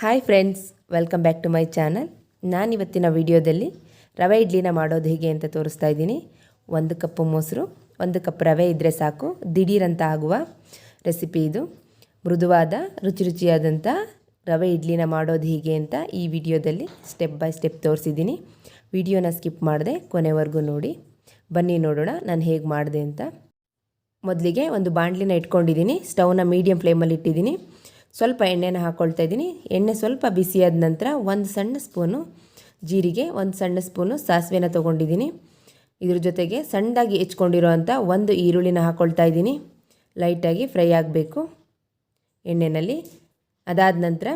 Hi friends welcome back to my channel ನಾನಿವತ್ತಿನ ವಿಡಿಯೋದಲ್ಲಿ ರವೆ ಇಡ್ಲಿನ ಮಾಡೋದು ಹೇಗೆ ಅಂತ ತೋರಿಸ್ತಾ ಇದ್ದೀನಿ. ಒಂದು ಕಪ್ಪು ಮೊಸರು, ಒಂದು ಕಪ್ ರವೆ ಇದ್ದರೆ ಸಾಕು. ದಿಢೀರಂತ ಆಗುವ ರೆಸಿಪಿ ಇದು. ಮೃದುವಾದ ರುಚಿ ರುಚಿಯಾದಂಥ ರವೆ ಇಡ್ಲಿನ ಮಾಡೋದು ಹೀಗೆ ಅಂತ ಈ ವಿಡಿಯೋದಲ್ಲಿ ಸ್ಟೆಪ್ ಬೈ ಸ್ಟೆಪ್ ತೋರಿಸಿದ್ದೀನಿ. ವಿಡಿಯೋನ ಸ್ಕಿಪ್ ಮಾಡಿದೆ ಕೊನೆವರೆಗೂ ನೋಡಿ. ಬನ್ನಿ ನೋಡೋಣ ನಾನು ಹೇಗೆ ಮಾಡಿದೆ ಅಂತ. ಮೊದಲಿಗೆ ಒಂದು ಬಾಣಲಿನ ಇಟ್ಕೊಂಡಿದ್ದೀನಿ. ಸ್ಟವ್ನ ಮೀಡಿಯಮ್ ಫ್ಲೇಮಲ್ಲಿ ಇಟ್ಟಿದ್ದೀನಿ. ಸ್ವಲ್ಪ ಎಣ್ಣೆನ ಹಾಕ್ಕೊಳ್ತಾ ಇದ್ದೀನಿ. ಎಣ್ಣೆ ಸ್ವಲ್ಪ ಬಿಸಿಯಾದ ನಂತರ ಒಂದು ಸಣ್ಣ ಸ್ಪೂನು ಜೀರಿಗೆ, ಒಂದು ಸಣ್ಣ ಸ್ಪೂನು ಸಾಸಿವೆನ ತೊಗೊಂಡಿದ್ದೀನಿ. ಇದ್ರ ಜೊತೆಗೆ ಸಣ್ಣದಾಗಿ ಹೆಚ್ಕೊಂಡಿರೋವಂಥ ಒಂದು ಈರುಳ್ಳಿನ ಹಾಕ್ಕೊಳ್ತಾ ಇದ್ದೀನಿ. ಲೈಟಾಗಿ ಫ್ರೈ ಆಗಬೇಕು ಎಣ್ಣೆಯಲ್ಲಿ ಅದಾದ ನಂತರ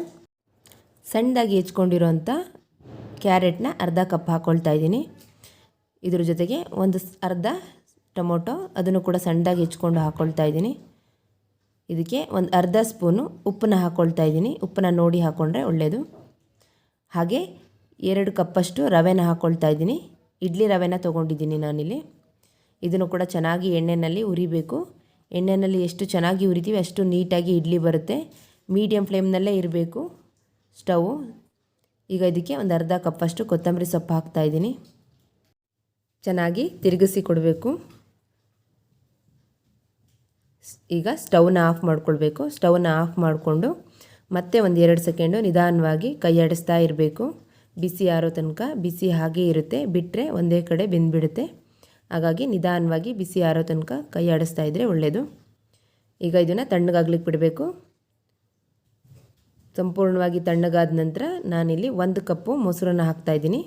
ಸಣ್ಣದಾಗಿ ಹೆಚ್ಕೊಂಡಿರೋವಂಥ ಕ್ಯಾರೆಟ್ನ ಅರ್ಧ ಕಪ್ ಹಾಕ್ಕೊಳ್ತಾ ಇದ್ದೀನಿ. ಇದ್ರ ಜೊತೆಗೆ ಒಂದು ಅರ್ಧ ಟೊಮೊಟೊ ಅದನ್ನು ಕೂಡ ಸಣ್ಣದಾಗಿ ಹೆಚ್ಕೊಂಡು ಹಾಕ್ಕೊಳ್ತಾ ಇದ್ದೀನಿ. ಇದಕ್ಕೆ ಒಂದು ಅರ್ಧ ಸ್ಪೂನು ಉಪ್ಪನ್ನ ಹಾಕ್ಕೊಳ್ತಾ ಇದ್ದೀನಿ. ಉಪ್ಪನ್ನ ನೋಡಿ ಹಾಕ್ಕೊಂಡ್ರೆ ಒಳ್ಳೆಯದು ಹಾಗೆ ಎರಡು ಕಪ್ಪಷ್ಟು ರವೆನ ಹಾಕ್ಕೊಳ್ತಾ ಇದ್ದೀನಿ. ಇಡ್ಲಿ ರವೆನ ತೊಗೊಂಡಿದ್ದೀನಿ ನಾನಿಲ್ಲಿ. ಇದನ್ನು ಕೂಡ ಚೆನ್ನಾಗಿ ಎಣ್ಣೆಯಲ್ಲಿ ಉರಿಬೇಕು ಎಣ್ಣೆಯಲ್ಲಿ ಎಷ್ಟು ಚೆನ್ನಾಗಿ ಉರಿತೀವಿ ಅಷ್ಟು ನೀಟಾಗಿ ಇಡ್ಲಿ ಬರುತ್ತೆ. ಮೀಡಿಯಮ್ ಫ್ಲೇಮ್ನಲ್ಲೇ ಇರಬೇಕು ಸ್ಟವ್ ಈಗ ಇದಕ್ಕೆ ಒಂದು ಅರ್ಧ ಕಪ್ಪಷ್ಟು ಕೊತ್ತಂಬರಿ ಸೊಪ್ಪು ಹಾಕ್ತಾಯಿದ್ದೀನಿ ಚೆನ್ನಾಗಿ ತಿರುಗಿಸಿ ಕೊಡಬೇಕು. ಈಗ ಸ್ಟವ್ನ ಆಫ್ ಮಾಡ್ಕೊಳ್ಬೇಕು. ಸ್ಟವ್ನ ಆಫ್ ಮಾಡಿಕೊಂಡು ಮತ್ತೆ ಒಂದು ಎರಡು ಸೆಕೆಂಡು ನಿಧಾನವಾಗಿ ಕೈ ಆಡಿಸ್ತಾ ಇರಬೇಕು. ಬಿಸಿ ಆರೋ ತನಕ ಬಿಸಿ ಹಾಗೇ ಇರುತ್ತೆ. ಬಿಟ್ಟರೆ ಒಂದೇ ಕಡೆ ಬೆಂದುಬಿಡುತ್ತೆ. ಹಾಗಾಗಿ ನಿಧಾನವಾಗಿ ಬಿಸಿ ಆರೋ ತನಕ ಕೈ ಆಡಿಸ್ತಾ ಇದ್ದರೆ ಒಳ್ಳೆಯದು ಈಗ ಇದನ್ನು ತಣ್ಣಗಾಗ್ಲಿಕ್ಕೆ ಬಿಡಬೇಕು. ಸಂಪೂರ್ಣವಾಗಿ ತಣ್ಣಗಾದ ನಂತರ ನಾನಿಲ್ಲಿ ಒಂದು ಕಪ್ಪು ಮೊಸರನ್ನು ಹಾಕ್ತಾಯಿದ್ದೀನಿ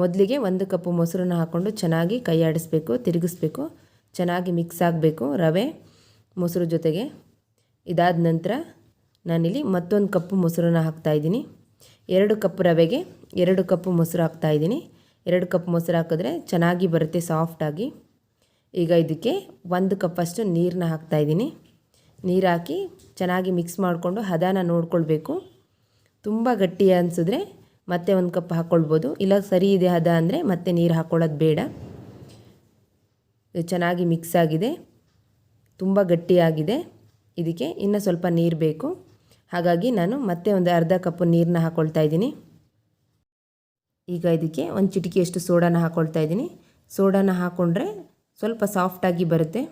ಮೊದಲಿಗೆ ಒಂದು ಕಪ್ಪು ಮೊಸರನ್ನು ಹಾಕ್ಕೊಂಡು ಚೆನ್ನಾಗಿ ಕೈ ಆಡಿಸ್ಬೇಕು, ತಿರುಗಿಸ್ಬೇಕು. ಚೆನ್ನಾಗಿ ಮಿಕ್ಸ್ ಆಗಬೇಕು. ರವೆ ಮೊಸರು ಜೊತೆಗೆ ಇದಾದ ನಂತರ ನಾನಿಲ್ಲಿ ಮತ್ತೊಂದು ಕಪ್ಪು ಮೊಸರನ್ನ ಹಾಕ್ತಾಯಿದ್ದೀನಿ ಎರಡು ಕಪ್ ರವೆಗೆ ಎರಡು ಕಪ್ಪು ಮೊಸರು ಹಾಕ್ತಾಯಿದ್ದೀನಿ ಎರಡು ಕಪ್ ಮೊಸರು ಹಾಕಿದ್ರೆ ಚೆನ್ನಾಗಿ ಬರುತ್ತೆ ಸಾಫ್ಟಾಗಿ ಈಗ ಇದಕ್ಕೆ ಒಂದು ಕಪ್ಪಷ್ಟು ನೀರನ್ನ ಹಾಕ್ತಾಯಿದ್ದೀನಿ ನೀರು ಹಾಕಿ ಚೆನ್ನಾಗಿ ಮಿಕ್ಸ್ ಮಾಡಿಕೊಂಡು ಹದನ ನೋಡ್ಕೊಳ್ಬೇಕು. ತುಂಬ ಗಟ್ಟಿ ಅನಿಸಿದ್ರೆ ಮತ್ತೆ ಒಂದು ಕಪ್ ಹಾಕ್ಕೊಳ್ಬೋದು ಇಲ್ಲ ಸರಿ ಇದೆ ಹದ ಅಂದರೆ ಮತ್ತೆ ನೀರು ಹಾಕ್ಕೊಳ್ಳೋದು ಬೇಡ. ಚೆನ್ನಾಗಿ ಮಿಕ್ಸ್ ಆಗಿದೆ. ತುಂಬ ಗಟ್ಟಿಯಾಗಿದೆ. ಇದಕ್ಕೆ ಇನ್ನು ಸ್ವಲ್ಪ ನೀರು ಬೇಕು. ಹಾಗಾಗಿ ನಾನು ಮತ್ತೆ ಒಂದು ಅರ್ಧ ಕಪ್ಪು ನೀರನ್ನ ಹಾಕ್ಕೊಳ್ತಾ ಇದ್ದೀನಿ. ಈಗ ಇದಕ್ಕೆ ಒಂದು ಚಿಟಿಕೆಯಷ್ಟು ಸೋಡಾನ ಹಾಕ್ಕೊಳ್ತಾ ಇದ್ದೀನಿ. ಸೋಡಾನ ಹಾಕ್ಕೊಂಡ್ರೆ ಸ್ವಲ್ಪ ಸಾಫ್ಟಾಗಿ ಬರುತ್ತೆ.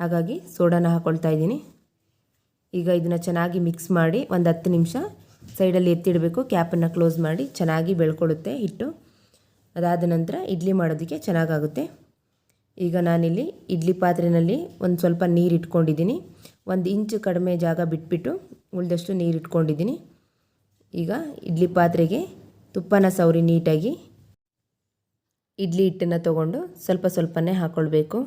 ಹಾಗಾಗಿ ಸೋಡಾನ ಹಾಕ್ಕೊಳ್ತಾ ಇದ್ದೀನಿ. ಈಗ ಇದನ್ನು ಚೆನ್ನಾಗಿ ಮಿಕ್ಸ್ ಮಾಡಿ ಒಂದು ಹತ್ತು ನಿಮಿಷ ಸೈಡಲ್ಲಿ ಎತ್ತಿಡಬೇಕು. ಕ್ಯಾಪನ್ನು ಕ್ಲೋಸ್ ಮಾಡಿ ಚೆನ್ನಾಗಿ ಬೆಳ್ಕೊಳ್ಳುತ್ತೆ ಹಿಟ್ಟು. ಅದಾದ ನಂತರ ಇಡ್ಲಿ ಮಾಡೋದಕ್ಕೆ ಚೆನ್ನಾಗಾಗುತ್ತೆ. ಈಗ ನಾನಿಲ್ಲಿ ಇಡ್ಲಿ ಪಾತ್ರೆಯಲ್ಲಿ ಒಂದು ಸ್ವಲ್ಪ ನೀರು ಇಟ್ಕೊಂಡಿದ್ದೀನಿ. ಒಂದು ಇಂಚು ಕಡಿಮೆ ಜಾಗ ಬಿಟ್ಬಿಟ್ಟು ಉಳಿದಷ್ಟು ನೀರು ಇಟ್ಕೊಂಡಿದ್ದೀನಿ. ಈಗ ಇಡ್ಲಿ ಪಾತ್ರೆಗೆ ತುಪ್ಪನ ಸವರಿ ನೀಟಾಗಿ ಇಡ್ಲಿ ಹಿಟ್ಟನ್ನು ತಗೊಂಡು ಸ್ವಲ್ಪ ಸ್ವಲ್ಪನೇ ಹಾಕ್ಕೊಳ್ಬೇಕು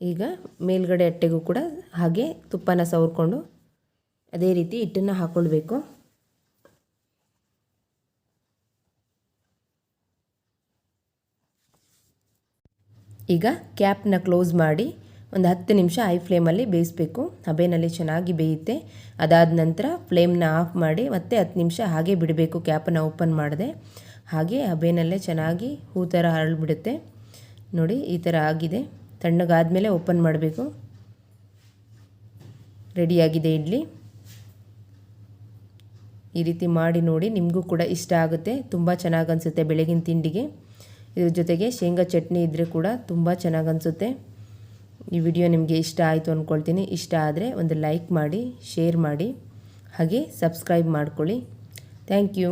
ಈಗ ಮೇಲ್ಗಡೆ ಅಟ್ಟೆಗೂ ಕೂಡ ಹಾಗೆ ತುಪ್ಪನ ಸವರ್ಕೊಂಡು ಅದೇ ರೀತಿ ಹಿಟ್ಟನ್ನು ಹಾಕ್ಕೊಳ್ಬೇಕು ಈಗ ಕ್ಯಾಪ್ನ ಕ್ಲೋಸ್ ಮಾಡಿ ಒಂದು ಹತ್ತು ನಿಮಿಷ ಹೈ ಫ್ಲೇಮಲ್ಲಿ ಬೇಯಿಸಬೇಕು. ಹಬೆನಲ್ಲಿ ಚೆನ್ನಾಗಿ ಬೇಯುತ್ತೆ. ಅದಾದ ನಂತರ ಫ್ಲೇಮ್ನ ಆಫ್ ಮಾಡಿ ಮತ್ತೆ ಹತ್ತು ನಿಮಿಷ ಹಾಗೆ ಬಿಡಬೇಕು ಕ್ಯಾಪನ್ನು ಓಪನ್ ಮಾಡಿದೆ. ಹಾಗೆ ಹಬೆನಲ್ಲೇ ಚೆನ್ನಾಗಿ ಹೂ ಥರ ಹರಳಿಬಿಡುತ್ತೆ. ನೋಡಿ, ಈ ಥರ ಆಗಿದೆ. ತಣ್ಣಗಾದಮೇಲೆ ಓಪನ್ ಮಾಡಬೇಕು. ರೆಡಿಯಾಗಿದೆ ಇಡ್ಲಿ. ಈ ರೀತಿ ಮಾಡಿ ನೋಡಿ ನಿಮಗೂ ಕೂಡ ಇಷ್ಟ ಆಗುತ್ತೆ. ತುಂಬ ಚೆನ್ನಾಗಿ ಅನಿಸುತ್ತೆ ಬೆಳಗಿನ ತಿಂಡಿಗೆ. ಇದ್ರ ಜೊತೆಗೆ ಶೇಂಗಾ ಚಟ್ನಿ ಇದ್ದರೆ ಕೂಡ ತುಂಬ ಚೆನ್ನಾಗಿ ಅನಿಸುತ್ತೆ. ಈ ವಿಡಿಯೋ ನಿಮಗೆ ಇಷ್ಟ ಆಯಿತು ಅಂದ್ಕೊಳ್ತೀನಿ ಇಷ್ಟ ಆದರೆ ಒಂದು ಲೈಕ್ ಮಾಡಿ, ಶೇರ್ ಮಾಡಿ, ಹಾಗೆ ಸಬ್ಸ್ಕ್ರೈಬ್ ಮಾಡ್ಕೊಳ್ಳಿ. Thank you.